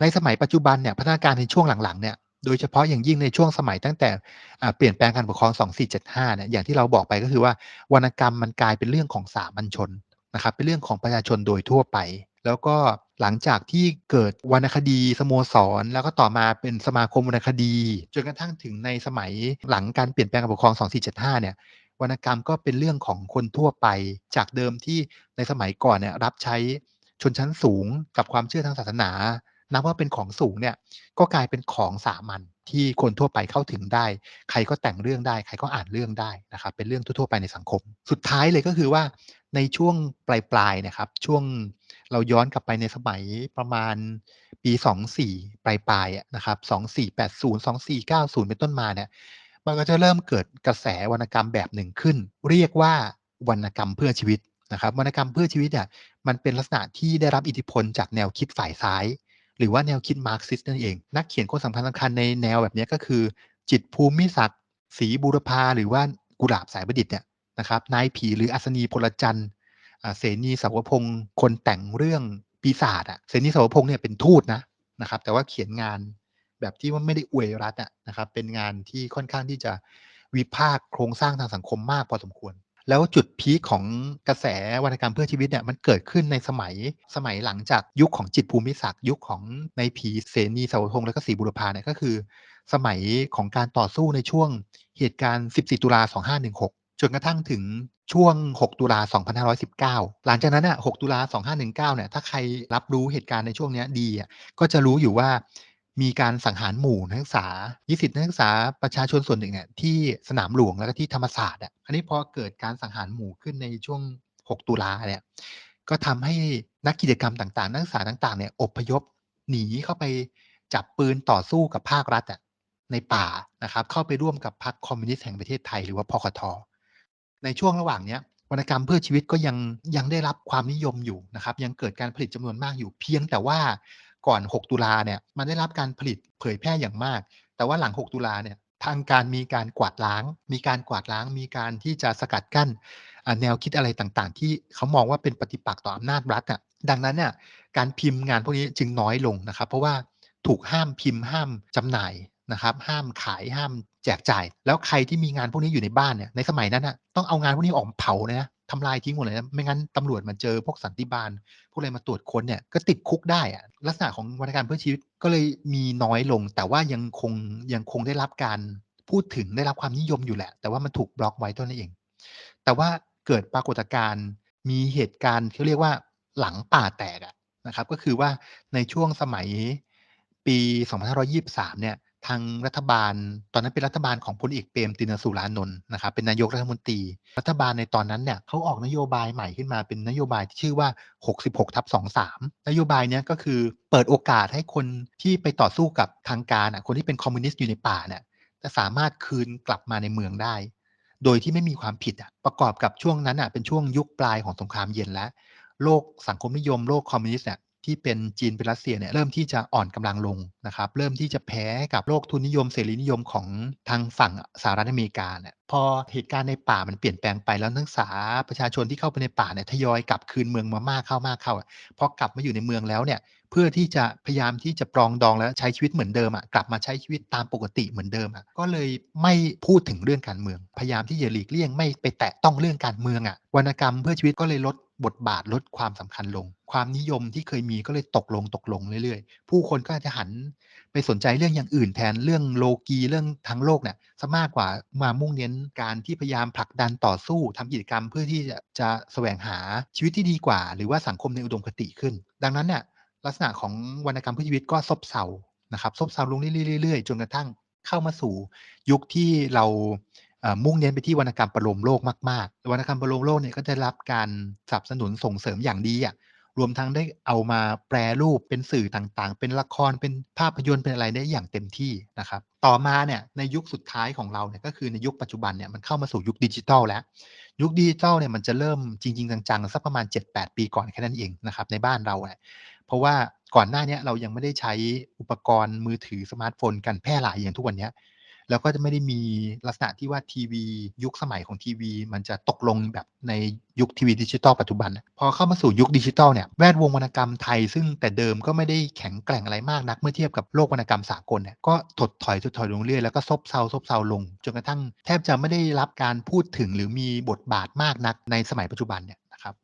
ในสมัยปัจจุบันเนี่ยพัฒนาการในช่วงหลังๆเนี่ยโดยเฉพาะอย่างยิ่งในช่วงสมัยตั้งแต่เปลี่ยนแปลงการปกครอง 2475เนี่ยอย่างที่เราบอกไปก็คือว่าวรรณกรรมมันกลายเป็นเรื่องของสามัญชนนะครับเป็นเรื่องของประชาชนโดยทั่วไป แล้วก็หลังจากที่เกิดวรรณคดีสโมสร แล้วก็ต่อมาเป็นสมาคมวรรณคดี จนกระทั่งถึงในสมัยหลังการเปลี่ยนแปลงการปกครอง 2475 เนี่ยวรรณกรรมก็เป็นเรื่องของคนทั่วไป จากเดิมที่ในสมัยก่อนเนี่ยรับใช้ชนชั้นสูงกับความเชื่อทางศาสนา นับว่าเป็นของสูงเนี่ยก็กลายเป็นของสามัญที่คนทั่วไปเข้าถึงได้ ใครก็แต่งเรื่องได้ ใครก็อ่านเรื่องได้นะครับ เป็นเรื่องทั่วๆไปในสังคม สุดท้ายเลยก็คือว่าในช่วงปลายๆนะครับ ช่วงเราย้อนกลับไปในสมัยประมาณปี 24 ปลายๆนะครับ2480 2490 เป็นต้นมาเนี่ย มันก็จะเริ่มเกิดกระแสวรรณกรรมแบบหนึ่งขึ้น เรียกว่าวรรณกรรมเพื่อชีวิตนะครับวรรณกรรมเพื่อชีวิตเนี่ยมันเป็นลักษณะที่ได้รับอิทธิพลจากแนวคิดฝ่ายซ้าย หรือว่าแนวคิดมาร์กซิสนั่นเอง นักเขียนคนสำคัญสำคัญในแนวแบบนี้ก็คือ จิตภูมิศักดิ์ศรีบูรพาหรือว่ากุหลาบสายประดิษฐ์เนี่ยนะครับนายผีหรืออัศนีพลจันทร์เสนีสาวพงศ์คนแต่งเรื่องปีศาจอะเสนีสาวพงศ์เนี่ยเป็นทูตนะนะครับแต่ว่าเขียนงานแบบที่ว่าไม่ได้อวยรัฐอะนะครับเป็นงานที่ค่อนข้างที่จะวิพากษ์โครงสร้างทางสังคมมากพอสมควร แล้วจุดพีคของกระแสวรรณกรรมเพื่อชีวิตเนี่ยมันเกิดขึ้นในสมัยสมัยหลังจากยุคของจิตภูมิศักดิ์ยุคของในผีเสนีสาวพงแล้วก็ศรีบุรพาเนี่ยก็คือ สมัยของการต่อสู้ในช่วงเหตุการณ์ 14 ตุลา 2516 จนกระทั่งถึงช่วง 6 ตุลา 2519 หลังจากนั้นอะ 6 ตุลา 2519 เนี่ย ถ้าใครรับรู้เหตุการณ์ในช่วงนี้ดีอะ ก็จะรู้อยู่ว่า มีการสังหารหมู่นักศึกษานิสิตนักศึกษาประชาชนส่วนหนึ่งเนี่ยที่สนามหลวงแล้วก็ที่ธรรมศาสตร์อะอันนี้พอเกิดการสังหารหมู่ขึ้นในช่วง 6 ตุลาเนี่ยก็ทำให้นักกิจกรรมต่างๆ นักศึกษาต่างๆเนี่ยอพยพหนีเข้าไปจับปืนต่อสู้กับภาครัฐอะในป่านะครับเข้าไปร่วมกับพรรคคอมมิวนิสต์แห่งประเทศไทยหรือว่าพคทในช่วงระหว่างเนี้ยวรรณกรรมเพื่อชีวิตก็ยังยังได้รับความนิยมอยู่นะครับ ยังเกิดการผลิตจำนวนมากอยู่เพียงแต่ว่า ก่อน 6 ตุลาเนี่ยมันได้รับการผลิตเผยแพร่อย่างมาก แต่ว่าหลัง 6 ตุลาเนี่ยทางการมีการกวาดล้าง มีการกวาดล้าง มีการที่จะสกัดกั้นแนวคิดอะไรต่างๆ ที่เขามองว่าเป็นปฏิปักษ์ต่ออำนาจรัฐอะดังนั้นเนี่ยการพิมพ์งานพวกนี้จึงน้อยลงนะครับ เพราะว่าถูกห้ามพิมพ์ห้ามจำหน่ายนะครับ ห้ามขายห้ามแจกจ่าย แล้วใครที่มีงานพวกนี้อยู่ในบ้านเนี่ยในสมัยนั้นอะต้องเอางานพวกนี้ออกเผาเลยนะ ทำลายทิ้งหมดเลยนะไม่งั้นตำรวจมาเจอพวกสันติบาลพวกอะไรมาตรวจค้นเนี่ยก็ติดคุกได้อะลักษณะของวรรณกรรมเพื่อชีวิตก็เลยมีน้อยลง แต่ว่ายังคงยังคงได้รับการพูดถึงได้รับความนิยมอยู่แหละ แต่ว่ามันถูกบล็อกไว้เท่านั้นเอง แต่ว่าเกิดปรากฏการณ์มีเหตุการณ์ที่เรียกว่าหลังป่าแตกนะครับ ก็คือว่าในช่วงสมัยปี 2523 เนี่ย ทางรัฐบาล ตอนนั้นเป็นรัฐบาลของพลเอกเปรมตินสุรานนท์นะครับเป็นนายกรัฐมนตรี รัฐบาลในตอนนั้นเนี่ยเขาออกนโยบายใหม่ขึ้นมาเป็นนโยบายที่ชื่อว่า 66ทับ23 นโยบายเนี้ยก็คือเปิดโอกาสให้คนที่ไปต่อสู้กับทางการอะคนที่เป็นคอมมิวนิสต์อยู่ในป่าเนี่ยจะสามารถคืนกลับมาในเมืองได้ โดยที่ไม่มีความผิดประกอบกับช่วงนั้นอะเป็นช่วงยุคปลายของสงครามเย็นแล้วโลกสังคมนิยมโลกคอมมิวนิสต์เนี่ย ที่เป็นจีนเป็นรัสเซียเนี่ยเริ่มที่จะอ่อนกำลังลงนะครับเริ่มที่จะแพ้กับโลกทุนนิยมเสรีนิยมของทางฝั่งสหรัฐอเมริกาเนี่ยพอเหตุการณ์ในป่ามันเปลี่ยนแปลงไปแล้วนักศึกษาประชาชนที่เข้าไปในป่าเนี่ยทยอยกลับคืนเมืองมามากเข้ามากเข้าพอกลับมาอยู่ในเมืองแล้วเนี่ยเพื่อที่จะพยายามที่จะปรองดองแล้วใช้ชีวิตเหมือนเดิมอะกลับมาใช้ชีวิตตามปกติเหมือนเดิมอะก็เลยไม่พูดถึงเรื่องการเมือง พยายามที่จะหลีกเลี่ยงไม่ไปแตะต้องเรื่องการเมืองอะวรรณกรรมเพื่อชีวิตก็เลยลด บทบาทลดความสำคัญลง ความนิยมที่เคยมีก็เลยตกลงตกลงเรื่อยๆ ผู้คนก็อาจจะหันไปสนใจเรื่องอย่างอื่นแทนเรื่องโลกีเรื่องทางโลกเนี่ยซะมากกว่ามามุ่งเน้นการที่พยายามผลักดันต่อสู้ทำกิจกรรมเพื่อที่จะจะแสวงหาชีวิตที่ดีกว่า หรือว่าสังคมในอุดมคติขึ้น ดังนั้นเนี่ยลักษณะของวรรณกรรมเพื่อชีวิตก็ซบเซานะครับซบเซาลงเรื่อยๆจนกระทั่งเข้ามาสู่ยุคที่เรา มุ่งเน้นไปที่วรรณกรรมประโลมโลกมากๆวรรณกรรมประโลมโลกเนี่ยก็ได้รับการสนับสนุนส่งเสริมอย่างดีอะรวมทั้งได้เอามาแปรรูปเป็นสื่อต่างๆ เป็นละครเป็นภาพยนตร์เป็นอะไรได้อย่างเต็มที่นะครับ ต่อมาเนี่ยในยุคสุดท้ายของเราเนี่ยก็คือในยุคปัจจุบันเนี่ยมันเข้ามาสู่ยุคดิจิทัลแล้ว ยุคดิจิทัลเนี่ยมันจะเริ่มจริง ๆ จังๆสักประมาณ 7-8 ปีก่อนแค่นั้นเองนะครับในบ้านเราเนี่ยเพราะว่าก่อนหน้านี้เรายังไม่ได้ใช้อุปกรณ์มือถือสมาร์ทโฟนกันแพร่หลายอย่างทุกวันนี้ แล้วก็จะไม่ได้มีลักษณะที่ว่าทีวี ยุคสมัยของทีวี มันจะตกลงแบบในยุคทีวีดิจิตอลปัจจุบัน พอเข้ามาสู่ยุคดิจิทัลเนี่ยแวดวงวรรณกรรมไทย ซึ่งแต่เดิมก็ไม่ได้แข็งแกร่งอะไรมากนักเมื่อเทียบกับโลกวรรณกรรมสากลเนี่ยก็ถดถอยถดถอยลงเรื่อยแล้วก็ซบเซาซบเซาลง จนกระทั่งแทบจะไม่ได้รับการพูดถึงหรือมีบทบาทมากนักในสมัยปัจจุบันเนี่ยนะครับ